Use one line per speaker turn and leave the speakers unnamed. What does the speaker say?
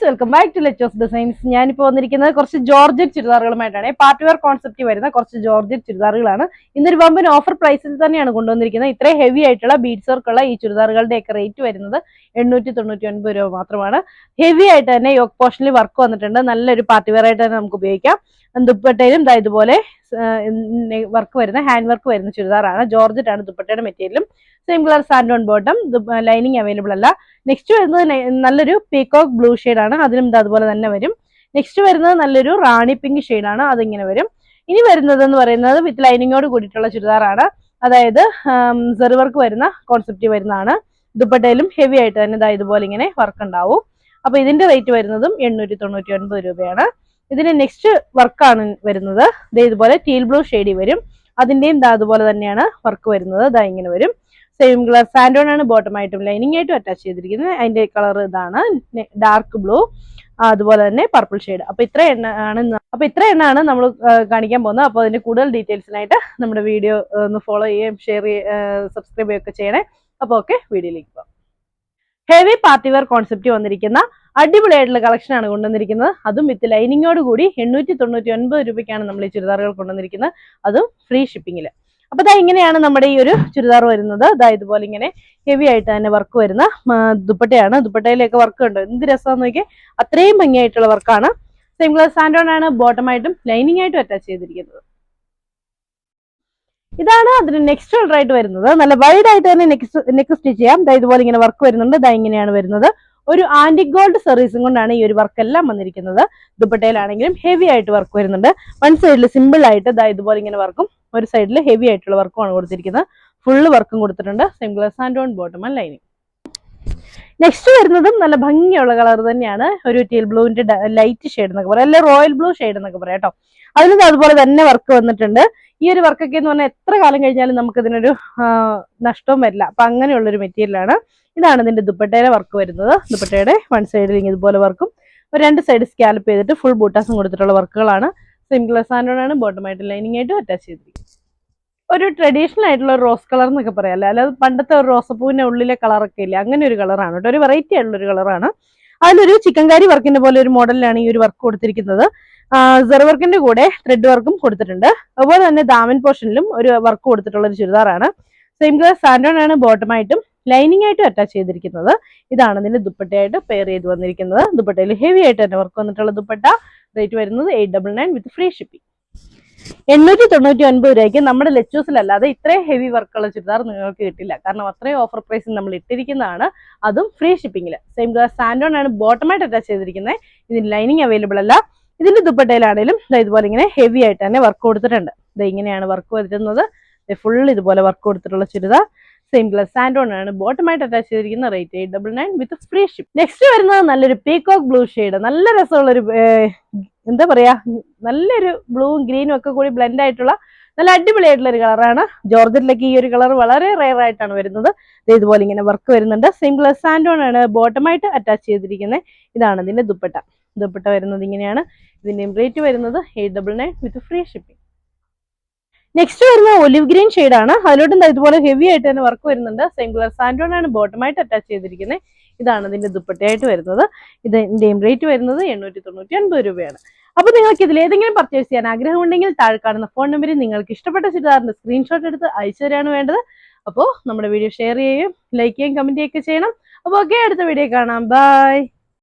Guys welcome back to Letos designs ഞാനിപ്പോൾ വന്നിരിക്കുന്നത് കുറച്ച് ജോർജറ്റ് ചുരിദാറുകളുമായിട്ടാണ്. പാർട്ടി വെയർ കോൺസെപ്റ്റ് വരുന്ന കുറച്ച് ജോർജറ്റ് ചുരിദാറുകളാണ്. ഇന്നൊരു വമ്പൻ ഓഫർ പ്രൈസിൽ തന്നെയാണ് കൊണ്ടുവന്നിരിക്കുന്നത്. ഇത്രയും ഹെവി ആയിട്ടുള്ള ബീഡ്സ് വർക്കുള്ള ഈ ചുരിദാറുകളുടെ ഒക്കെ റേറ്റ് വരുന്നത് എണ്ണൂറ്റി തൊണ്ണൂറ്റി ഒൻപത് രൂപ മാത്രമാണ്. ഹെവി ആയിട്ട് തന്നെ യോഗ പോർഷനിൽ വർക്ക് വന്നിട്ടുണ്ട്. നല്ലൊരു പാർട്ടി വെയർ ആയിട്ട് തന്നെ നമുക്ക് ഉപയോഗിക്കാം. ദുപ്പട്ടയിലും ഇതാ ഇതുപോലെ വർക്ക് വരുന്ന ഹാൻഡ് വർക്ക് വരുന്ന ചുരിദാറാണ്. ജോർജറ്റ് ആണ് ദുപ്പട്ടയുടെ മെറ്റീരിയലും same colour santoon bottom lining available അല്ല. നെക്സ്റ്റ് വരുന്നത് നല്ലൊരു പീകോക്ക് ബ്ലൂ ആണ്. അതിലും ഇത് അതുപോലെ തന്നെ വരും. നെക്സ്റ്റ് വരുന്നത് നല്ലൊരു റാണി പിങ്ക് ആണ്. അതിങ്ങനെ വരും. ഇനി വരുന്നത് എന്ന് പറയുന്നത് വിത്ത് ലൈനിങ്ങോട് കൂടിയിട്ടുള്ള ചുരിദാറാണ്. അതായത് സെറി വർക്ക് വരുന്ന കോൺസെപ്റ്റ് വരുന്നതാണ്. ദുപ്പട്ടയിലും ഹെവി ആയിട്ട് തന്നെ ഇതായതുപോലെ ഇങ്ങനെ വർക്ക് ഉണ്ടാവും. അപ്പൊ ഇതിന്റെ റേറ്റ് വരുന്നതും എണ്ണൂറ്റി തൊണ്ണൂറ്റി ഒൻപത് രൂപയാണ്. ഇതിന് നെക്സ്റ്റ് വർക്കാണ് വരുന്നത്. ഇതേ ഇതുപോലെ ടീൽ ബ്ലൂ ഷെയ്ഡി വരും. അതിന്റെയും ദാ അതുപോലെ തന്നെയാണ് വർക്ക് വരുന്നത്. ദാ ഇങ്ങനെ വരും. സെയിം കളർ സാൻഡോൺ ആണ് ബോട്ടം ആയിട്ടും ലൈനിങ് ആയിട്ടും അറ്റാച്ച് ചെയ്തിരിക്കുന്നത്. അതിന്റെ കളർ ഇതാണ് ഡാർക്ക് ബ്ലൂ അതുപോലെ തന്നെ പർപ്പിൾ ഷെയ്ഡ് അപ്പൊ ഇത്ര എണ്ണ ആണ് അപ്പൊ ഇത്ര എണ്ണാണ് നമ്മൾ കാണിക്കാൻ പോകുന്നത്. അപ്പോൾ അതിന്റെ കൂടുതൽ ഡീറ്റെയിൽസിനായിട്ട് നമ്മുടെ വീഡിയോ ഒന്ന് ഫോളോ ചെയ്യുകയും ഷെയർ സബ്സ്ക്രൈബ് ചെയ്യുകയൊക്കെ ചെയ്യണേ. അപ്പോൾ ഓക്കെ വീഡിയോയിലേക്ക് പോകാം. ഹെവി പാർട്ടി വെയർ കോൺസെപ്റ്റ് വന്നിരിക്കുന്ന അടിപൊളിയായിട്ടുള്ള കളക്ഷൻ ആണ് കൊണ്ടുവന്നിരിക്കുന്നത്. അതും വിത്ത് ലൈനിങ്ങോട് കൂടി എണ്ണൂറ്റി തൊണ്ണൂറ്റി ഒൻപത് രൂപയ്ക്കാണ് നമ്മൾ ഈ ചുരിദാറുകൾ കൊണ്ടുവന്നിരിക്കുന്നത്. അതും ഫ്രീ ഷിപ്പിംഗിൽ അപ്പൊ ഇതാ ഇങ്ങനെയാണ് നമ്മുടെ ഈ ഒരു ചുരിദാർ വരുന്നത്. ദാ ഇതുപോലെ ഇങ്ങനെ ഹെവി ആയിട്ട് തന്നെ വർക്ക് വരുന്ന ദുപ്പട്ടയാണ്. ദുപ്പട്ടയിലൊക്കെ വർക്ക് ഉണ്ട്? എന്ത് രസമാന്ന് നോക്കിയാൽ അത്രയും ഭംഗിയായിട്ടുള്ള വർക്കാണ് സെയിം ക്ലാസ് സാൻഡോൺ ആണ് ബോട്ടമായിട്ടും ലൈനിങ് ആയിട്ടും അറ്റാച്ച് ചെയ്തിരിക്കുന്നത്. ഇതാണ് അതിന് നെക്സ്റ്റ് ഷോൾഡർ ആയിട്ട് വരുന്നത്. നല്ല വൈഡ് ആയിട്ട് തന്നെ നെക്സ്റ്റ് നെക്ക് സ്റ്റിച്ച് ചെയ്യാം. ഇതുപോലെ ഇങ്ങനെ വർക്ക് വരുന്നുണ്ട്. ദാ ഇങ്ങനെയാണ് വരുന്നത്. ഒരു ആന്റിക് ഗോൾഡ് സർവീസും കൊണ്ടാണ് ഈ ഒരു വർക്ക് എല്ലാം വന്നിരിക്കുന്നത്. ദുപ്പട്ടയിലാണെങ്കിലും ഹെവി ആയിട്ട് വർക്ക് വരുന്നുണ്ട്. വൺ സൈഡിൽ സിമ്പിൾ ആയിട്ട് ദാ ഇതുപോലെ ഇങ്ങനെ വർക്കും ഒരു സൈഡിൽ ഹെവി ആയിട്ടുള്ള വർക്കുമാണ് കൊടുത്തിരിക്കുന്നത്. ഫുള്ള് വർക്കും കൊടുത്തിട്ടുണ്ട്. Single santoon bottom and lining next വരുന്നതും നല്ല ഭംഗിയുള്ള കളർ തന്നെയാണ് ഒരു ടീൽ ബ്ലൂവിന്റെ ലൈറ്റ് ഷെയ്ഡ് എന്നൊക്കെ പറയാം. അല്ലെങ്കിൽ റോയൽ ബ്ലൂ ഷെയ്ഡ് എന്നൊക്കെ പറയാം കേട്ടോ. അതിലും അതുപോലെ തന്നെ വർക്ക് വന്നിട്ടുണ്ട്. ഈ ഒരു വർക്കൊക്കെ എന്ന് പറഞ്ഞാൽ എത്ര കാലം കഴിഞ്ഞാലും നമുക്ക് ഇതിനൊരു നഷ്ടവും വരില്ല. അപ്പൊ അങ്ങനെയുള്ളൊരു മെറ്റീരിയലാണ് ഇതാണ് ഇതിന്റെ ദുപ്പട്ടയുടെ വർക്ക് വരുന്നത്. ദുപ്പട്ടയുടെ വൺ സൈഡിൽ ഇങ്ങനെ ഇതുപോലെ വർക്കും രണ്ട് സൈഡ് സ്കാലപ്പ് ചെയ്തിട്ട് ഫുൾ ബൂട്ടാസും കൊടുത്തിട്ടുള്ള വർക്കുകളാണ് സിംഗിൾ സാൻഡോണാണ് ബോട്ടമായിട്ട് ലൈനിങ് ആയിട്ട് അറ്റാച്ച് ചെയ്തിരിക്കുന്നത്. ഒരു ട്രഡീഷണൽ ആയിട്ടുള്ള റോസ് കളർ എന്നൊക്കെ പറയാം. അല്ലേ അല്ലാതെ പണ്ടത്തെ ഒരു റോസപ്പൂവിന്റെ ഉള്ളിലെ കളറൊക്കെ ഇല്ല അങ്ങനെ ഒരു കളറാണ് കേട്ടോ. ഒരു വെറൈറ്റി ആയിട്ടുള്ള ഒരു കളറാണ് അതിലൊരു ചിക്കൻകാരി വർക്കിന്റെ പോലെ ഒരു മോഡലിലാണ് ഈ ഒരു വർക്ക് കൊടുത്തിരിക്കുന്നത്. സെർ വർക്കിന്റെ കൂടെ ത്രെഡ് വർക്കും കൊടുത്തിട്ടുണ്ട്. അതുപോലെ തന്നെ ദാമൻ പോർഷനിലും ഒരു വർക്ക് കൊടുത്തിട്ടുള്ള ഒരു ചുരിദാറാണ്. സെയിം കളർ സാൻഡോൺ ആണ് ബോട്ടമായിട്ടും ലൈനിങ് ആയിട്ടും അറ്റാച്ച് ചെയ്തിരിക്കുന്നത്. ഇതാണ് ഇതിന്റെ ദുപ്പട്ടയായിട്ട് പെയർ ചെയ്ത് വന്നിരിക്കുന്നത്. ദുപ്പട്ടയിൽ ഹെവി ആയിട്ട് തന്നെ വർക്ക് വന്നിട്ടുള്ള ദുപ്പട്ട. റേറ്റ് വരുന്നത് eight double nine with free shipping എണ്ണൂറ്റി തൊണ്ണൂറ്റി ഒൻപത് രൂപയ്ക്ക് നമ്മുടെ ലെച്ചൂസിലല്ലാതെ ഇത്രയും ഹെവി വർക്കുള്ള ചുരിദാർ നിങ്ങൾക്ക് കിട്ടില്ല. കാരണം അത്രയും ഓഫർ പ്രൈസ് നമ്മൾ ഇട്ടിരിക്കുന്നതാണ്. അതും ഫ്രീ ഷിപ്പിംഗിൽ സെയിം കളർ സാൻഡോൺ ആണ് ബോട്ടമായിട്ട് അറ്റാച്ച് ചെയ്തിരിക്കുന്നത്. ഇതിന് ലൈനിങ് അവൈലബിൾ അല്ല. ഇതിന്റെ ദുപ്പട്ടയിലാണെങ്കിലും ഇതുപോലെ ഇങ്ങനെ ഹെവി ആയിട്ട് തന്നെ വർക്ക് കൊടുത്തിട്ടുണ്ട്. ഇത് ഇങ്ങനെയാണ് വർക്ക് വരുന്നത്. ഫുൾ ഇതുപോലെ വർക്ക് കൊടുത്തിട്ടുള്ള ചുരിദാർ. സെയിം കളർ സാൻഡോൺ ആണ് ബോട്ടമായിട്ട് അറ്റാച്ച് ചെയ്തിരിക്കുന്ന rate eight double nine with free ship next വരുന്നത് നല്ലൊരു പീകോക്ക് ബ്ലൂ ഷെയ്ഡ് നല്ല രസമുള്ള ഒരു എന്താ പറയാ നല്ലൊരു ബ്ലൂവും ഗ്രീനും ഒക്കെ കൂടി ബ്ലെൻഡ് ആയിട്ടുള്ള നല്ല അടിപൊളിയായിട്ടുള്ള ഒരു കളറാണ് ജോർജറ്റിലേക്ക് ഈ ഒരു കളർ വളരെ റെയർ ആയിട്ടാണ് വരുന്നത്. ഇതുപോലെ ഇങ്ങനെ വർക്ക് വരുന്നുണ്ട്. കളർ സാൻഡോൺ ആണ് ബോട്ടമായിട്ട് അറ്റാച്ച് ചെയ്തിരിക്കുന്നത് ഇതാണ് ഇതിന്റെ ദുപ്പട്ട. ദുപ്പട്ട വരുന്നത് ഇങ്ങനെയാണ്. ഇതിന്റെയും റേറ്റ് വരുന്നത് eight double nine with free shipping next വരുന്നത് ഒലിവ് ഗ്രീൻ ഷെയ്ഡാണ് അതിലോട്ടും ഇതുപോലെ ഹെവി ആയിട്ട് തന്നെ വർക്ക് വരുന്നുണ്ട്. സെയിം കളർ സാൻഡോൺ ആണ് ബോട്ടമായിട്ട് അറ്റാച്ച് ചെയ്തിരിക്കുന്നത് ഇതാണ് ഇതിന്റെ ദുപ്പട്ടയായിട്ട് വരുന്നത്. ഇതിന്റെയും റേറ്റ് വരുന്നത് എണ്ണൂറ്റി തൊണ്ണൂറ്റി ഒൻപത് രൂപയാണ്. അപ്പൊ നിങ്ങൾക്ക് ഇതിൽ ഏതെങ്കിലും പർച്ചേസ് ചെയ്യാൻ ആഗ്രഹമുണ്ടെങ്കിൽ താഴെ കാണുന്ന ഫോൺ നമ്പറിൽ നിങ്ങൾക്ക് ഇഷ്ടപ്പെട്ട ചുരിദാറിന്റെ സ്ക്രീൻഷോട്ട് എടുത്ത് അയച്ചു തരാണ് വേണ്ടത്. അപ്പോൾ നമ്മുടെ വീഡിയോ ഷെയർ ചെയ്യുകയും ലൈക്ക് ചെയ്യുകയും കമന്റ് ചെയ്യുകയൊക്കെ ചെയ്യണം. അപ്പോൾ ഓക്കെ അടുത്ത വീഡിയോ കാണാം. ബൈ